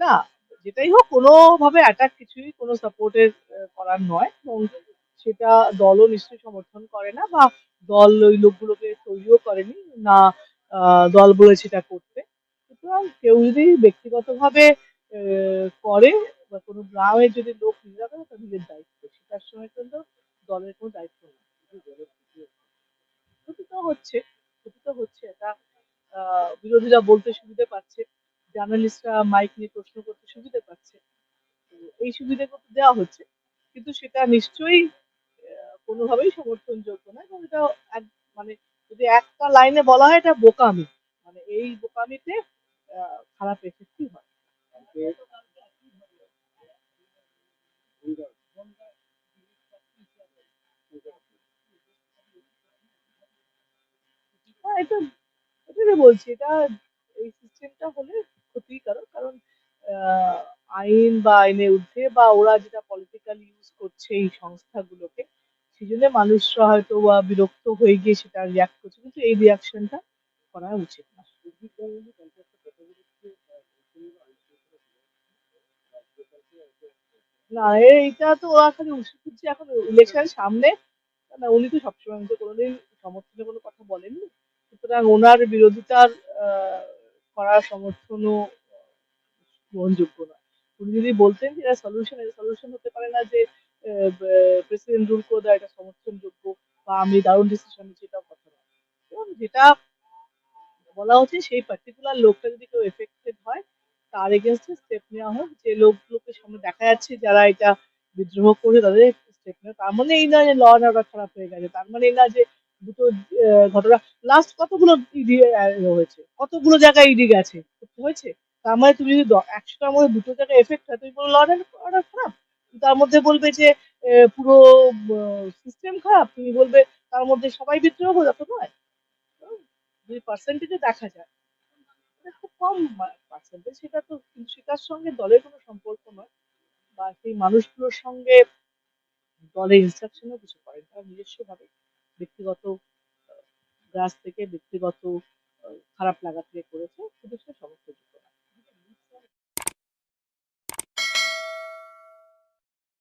না, যেটাই হোক, কোনোভাবে অ্যাটাক কিছুই কোনো সাপোর্টের করার নয়। এবং সেটা দলও নিশ্চয়ই সমর্থন করে না বা দল ওই লোকগুলোকে তৈরিও করেনি, না দল বলেছে এটা করতে। সুতরাং কেউ যদি ব্যক্তিগতভাবে করে বা কোনো গ্রামের যদি লোক নিজেরা করে, তার নিজের দায়িত্ব। সেটার সময় কিন্তু দলের কোনো দায়িত্ব নেই। ক্ষতি তো হচ্ছে, ক্ষতি তো হচ্ছে, এটা বিরোধীরা বলতে সুবিধা পাচ্ছে। জার্নালিস্টরা মাইক নিয়ে প্রশ্ন করতে সুবিধা পাচ্ছে। এই সুবিধা দেওয়া হচ্ছে। কিন্তু সেটা নিশ্চয়ই কোনোভাবেই সমর্থনযোগ্য না এবং এটা মানে যদি একটা লাইনে বলা হয় এটা বোকামি। মানে এই বোকামিতে খারাপ এফেক্টই হয়। হ্যাঁ এটা এটাই বলছি, এটা এই সিস্টেমটা হলে আইন বা আইনের ঊর্ধ্বে বা ওরা যেটা পলিটিক্যাল ইউজ করছে এই সংস্থাগুলোকে সেই জন্য মানুষরা হয়তো বিরক্ত হয়ে গিয়ে সেটা রিয়াক্ট করছে। কিন্তু এই রিয়াকশনটা করা উচিত না। না, এইটা তো ওরা খালি উস্কে দিচ্ছে এখন ইলেকশন সামনে, না, উনি তো সবসময় তো কোনোদিন সমর্থনে কোনো কথা বলেননি। সুতরাং ওনার বিরোধিতার করার সমর্থনও গ্রহণযোগ্য না। উনি যদি বলতেন যে এটা সলিউশন এটা সলিউশন হতে পারে না যে প্রেসিডেন্ট রুল করে দেয় এটা সমর্থনযোগ্য বা আমি দারুণ ডিসিশন নিচ্ছি, এটাও কথা না এবং যেটা বলা হচ্ছে, সেই পার্টিকুলার লোকটা যদি কেউ এফেক্টেড হয়, তার এগেনস্টে স্টেপ নেওয়া হোক। যে লোকগুলোকে সামনে দেখা যাচ্ছে যারা এটা বিদ্রোহ করে তাদের স্টেপ নেওয়া তার মানে এই নয় যে ল অ্যান্ড অর্ডার খারাপ হয়ে গেছে। তার মানে এই না যে দুটো ঘটনা। লাস্ট কতগুলো ইডি হয়েছে? কতগুলো জায়গায় ইডি গেছে? হয়েছে? তার মানে তুমি যদি একশোটার মধ্যে দুটো জায়গায় এফেক্ট হয়, তুমি বলো ল অ্যান্ড অর্ডার খারাপ। তার মধ্যে বলবে যে পুরো সিস্টেম খারাপ। তুমি বলবে তার মধ্যে সবাই বিদ্রোহ করে তো নয়। যদি পার্সেন্টেজে দেখা যায় খুব কম পার্সেন্টেজ সেটা তো সেটার সঙ্গে দলের কোনো সম্পর্ক নয়। বা সেই মানুষগুলোর সঙ্গে দলের ইনস্ট্রাকশনও কিছু করেন। তারা নিজস্বভাবে ব্যক্তিগত গ্রাস থেকে ব্যক্তিগত খারাপ লাগা থেকে করেছে, শুধু সেটা সমর্থন